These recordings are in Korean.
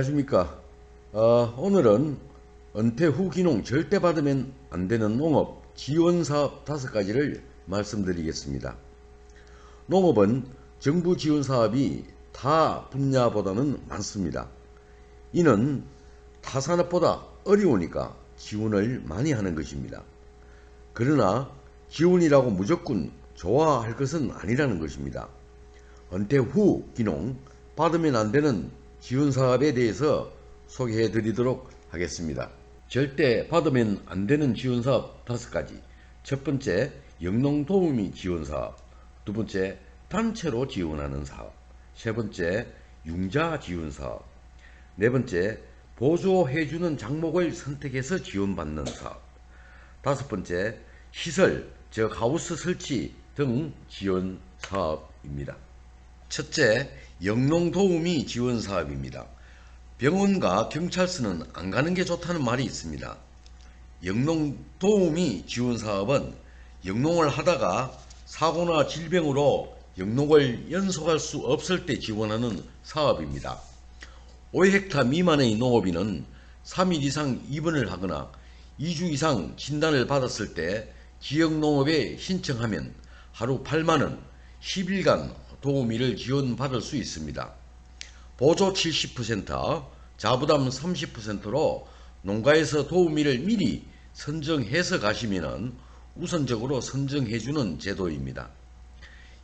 안녕하십니까. 어, 오늘은 은퇴 후 기농 절대 받으면 안 되는 농업 지원 사업 다섯 가지를 말씀드리겠습니다. 농업은 정부 지원 사업이 타 분야보다는 많습니다. 이는 타 산업보다 어려우니까 지원을 많이 하는 것입니다. 그러나 지원이라고 무조건 좋아할 것은 아니라는 것입니다. 은퇴 후 기농 받으면 안 되는 지원 사업에 대해서 소개해 드리도록 하겠습니다. 절대 받으면 안 되는 지원 사업 다섯 가지. 첫 번째, 영농 도우미 지원 사업. 두 번째, 단체로 지원하는 사업. 세 번째, 융자 지원 사업. 네 번째, 보조해주는 장목을 선택해서 지원받는 사업. 다섯 번째, 시설, 즉 하우스 설치 등 지원 사업입니다. 첫째, 영농 도우미 지원 사업입니다. 병원과 경찰서는 안 가는 게 좋다는 말이 있습니다. 영농 도우미 지원 사업은 영농을 하다가 사고나 질병으로 영농을 연속할 수 없을 때 지원하는 사업입니다. 5헥타 미만의 농업인은 3일 이상 입원을 하거나 2주 이상 진단을 받았을 때 지역농업에 신청하면 하루 8만원, 10일간 도우미를 지원받을 수 있습니다. 보조 70%, 자부담 30%로 농가에서 도우미를 미리 선정해서 가시면 우선적으로 선정해주는 제도입니다.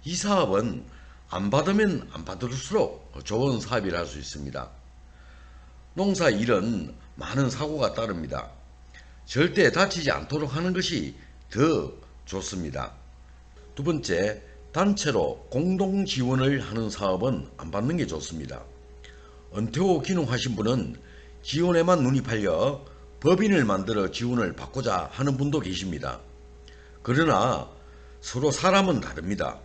이 사업은 안 받으면 안 받을수록 좋은 사업이라 할 수 있습니다. 농사 일은 많은 사고가 따릅니다. 절대 다치지 않도록 하는 것이 더 좋습니다. 두 번째, 단체로 공동 지원을 하는 사업은 안 받는 게 좋습니다. 은퇴 후 기농하신 분은 지원에만 눈이 팔려 법인을 만들어 지원을 받고자 하는 분도 계십니다. 그러나 서로 사람은 다릅니다.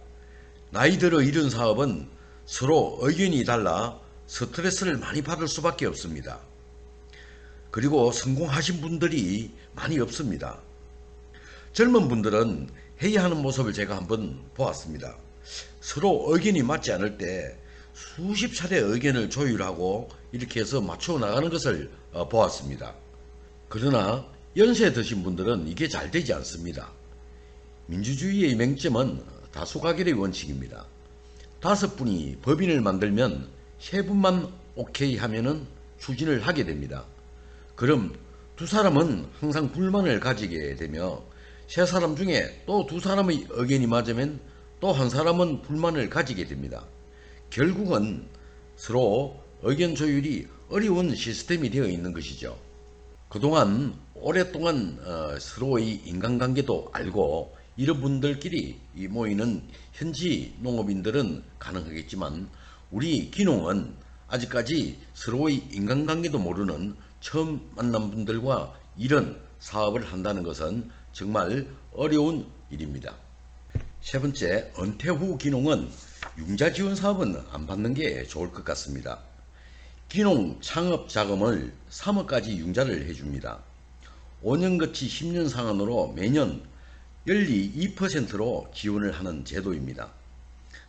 나이 들어 이런 사업은 서로 의견이 달라 스트레스를 많이 받을 수밖에 없습니다. 그리고 성공하신 분들이 많이 없습니다. 젊은 분들은 해야 하는 모습을 제가 한번 보았습니다. 서로 의견이 맞지 않을 때 수십 차례 의견을 조율하고 이렇게 해서 맞춰 나가는 것을 어, 보았습니다. 그러나 연세 드신 분들은 이게 잘 되지 않습니다. 민주주의의 맹점은 다수가결의 원칙입니다. 다섯 분이 법인을 만들면 세 분만 오케이 하면은 추진을 하게 됩니다. 그럼 두 사람은 항상 불만을 가지게 되며 세 사람 중에 또 두 사람의 의견이 맞으면 또 한 사람은 불만을 가지게 됩니다. 결국은 서로 의견 조율이 어려운 시스템이 되어 있는 것이죠. 그동안 오랫동안 어, 서로의 인간관계도 알고 이런 분들끼리 모이는 현지 농업인들은 가능하겠지만 우리 기농은 아직까지 서로의 인간관계도 모르는 처음 만난 분들과 이런 사업을 한다는 것은 정말 어려운 일입니다. 세 번째, 은퇴 후 기농은 융자 지원 사업은 안 받는 게 좋을 것 같습니다. 기농 창업 자금을 3억까지 융자를 해줍니다. 5년 거치 10년 상한으로 매년 연리 2%로 지원을 하는 제도입니다.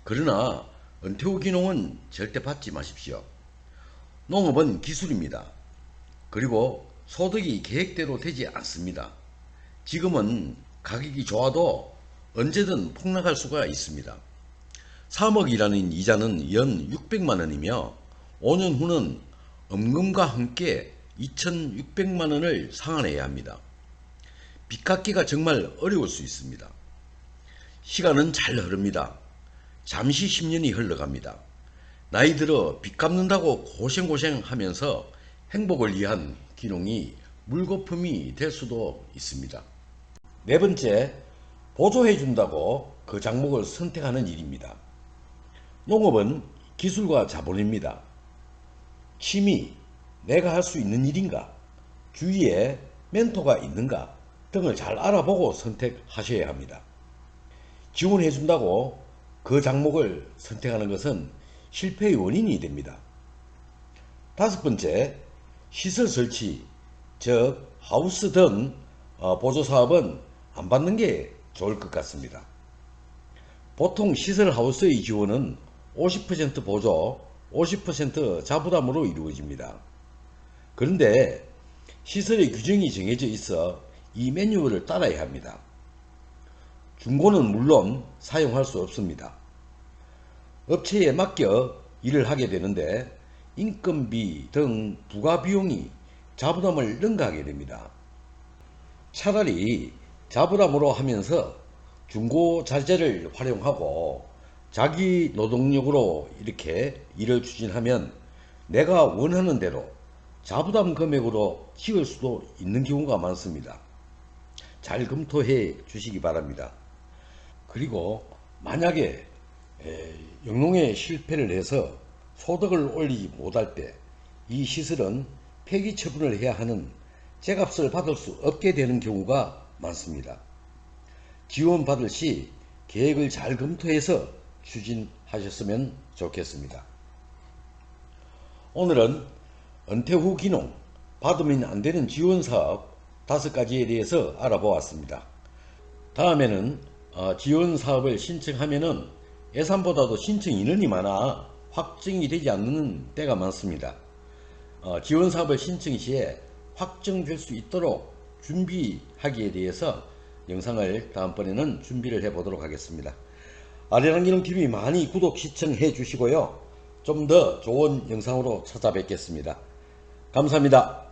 그러나 은퇴 후 기농은 절대 받지 마십시오. 농업은 기술입니다. 그리고 소득이 계획대로 되지 않습니다. 지금은 가격이 좋아도 언제든 폭락할 수가 있습니다. 3억이라는 이자는 연 600만 원이며 5년 후는 엄금과 함께 2,600만 원을 상환해야 합니다. 빚 갚기가 정말 어려울 수 있습니다. 시간은 잘 흐릅니다. 잠시 10년이 흘러갑니다. 나이 들어 빚 갚는다고 고생고생 하면서 행복을 위한 기농이 물거품이 될 수도 있습니다. 네 번째, 보조해 준다고 그 작목을 선택하는 일입니다. 농업은 기술과 자본입니다. 취미, 내가 할 수 있는 일인가, 주위에 멘토가 있는가 등을 잘 알아보고 선택하셔야 합니다. 지원해 준다고 그 작목을 선택하는 것은 실패의 원인이 됩니다. 다섯 번째, 시설 설치, 즉 하우스 등 어, 보조 사업은 안 받는 게 좋을 것 같습니다. 보통 시설 하우스의 지원은 50% 보조, 50% 자부담으로 이루어집니다. 그런데 시설의 규정이 정해져 있어 이 매뉴얼을 따라야 합니다. 중고는 물론 사용할 수 없습니다. 업체에 맡겨 일을 하게 되는데 인건비 등 부가 비용이 자부담을 능가하게 됩니다. 차라리 자부담으로 하면서 중고 자재를 활용하고 자기 노동력으로 이렇게 일을 추진하면 내가 원하는 대로 자부담 금액으로 지을 수도 있는 경우가 많습니다. 잘 검토해 주시기 바랍니다. 그리고 만약에 에, 영농에 실패를 해서 소득을 올리지 못할 때 이 시설은 폐기 처분을 해야 하는 제값을 받을 수 없게 되는 경우가 많습니다. 지원 받을 시 계획을 잘 검토해서 추진하셨으면 좋겠습니다. 오늘은 은퇴 후 기농, 받으면 안 되는 지원 사업 다섯 가지에 대해서 알아보았습니다. 다음에는 어, 지원 사업을 신청하면은 예산보다도 신청 인원이 많아 확정이 되지 않는 때가 많습니다. 어, 지원 사업을 신청 시에 확정될 수 있도록 준비하기에 대해서 영상을 다음번에는 준비를 해 보도록 하겠습니다. 아리랑기능TV 많이 구독 시청해 주시고요. 좀 더 좋은 영상으로 찾아뵙겠습니다. 감사합니다.